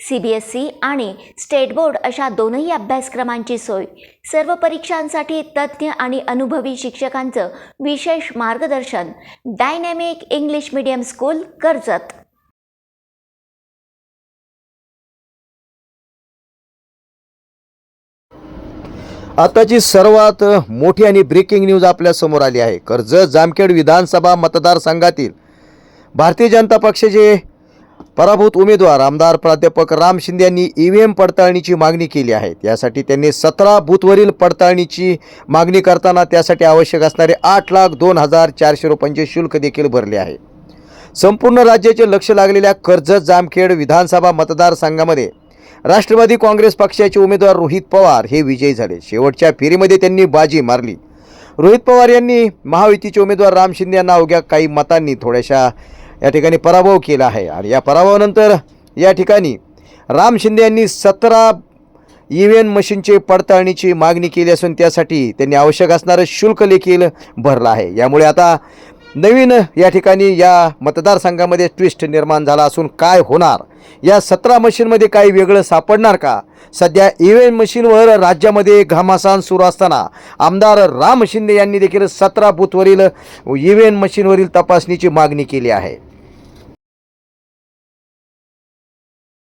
C B S E आणि state board अशा दोनही अभ्यासक्रमांची सोय. सर्व परीक्षांसाठी तज्ज्ञ आणि अनुभवी शिक्षकांचं विशेष मार्गदर्शन. Dynamic English medium school Karjat. आताची सर्वात मोठी आणि ब्रेकिंग न्यूज आपल्यासमोर आली आहे. कर्जत जामखेड विधानसभा मतदारसंघातील भारतीय जनता पक्षाचे पराभूत उमेदवार आमदार प्राध्यापक राम शिंदे यांनी ई व्ही एम पडताळणीची मागणी केली आहे. त्यासाठी त्यांनी सतरा बूथवरील पडताळणीची मागणी करताना त्यासाठी आवश्यक असणारे आठ लाख दोन हजार चारशे रुपयांचे शुल्क देखील भरले आहे. संपूर्ण राज्याचे लक्ष लागलेल्या कर्जत जामखेड विधानसभा मतदारसंघामध्ये राष्ट्रवादी काँग्रेस पक्षाचे उमेदवार रोहित पवार हे विजयी झाले. शेवटच्या फेरीमध्ये त्यांनी बाजी मारली. रोहित पवार यांनी महायुतीचे उमेदवार राम शिंदे यांना अवघ्या काही मतांनी थोड्याशा या ठिकाणी पराभव केला आहे. आणि या पराभवानंतर या ठिकाणी राम शिंदे यांनी सतरा ई व्ही एन मशीनची पडताळणीची मागणी केली असून त्यासाठी त्यांनी आवश्यक असणारं शुल्क देखील भरलं आहे. यामुळे आता नवीन या ठिकाणी या मतदारसंघामध्ये ट्विस्ट निर्माण झाला असून काय होणार? या सतरा मशीनमध्ये काही वेगळं सापडणार का? सध्या ई व्ही एम मशीनवर राज्यामध्ये घामासान सुरू असताना आमदार राम शिंदे यांनी देखील सतरा बूथवरील ई व्ही एम मशीनवरील तपासणीची मागणी केली आहे.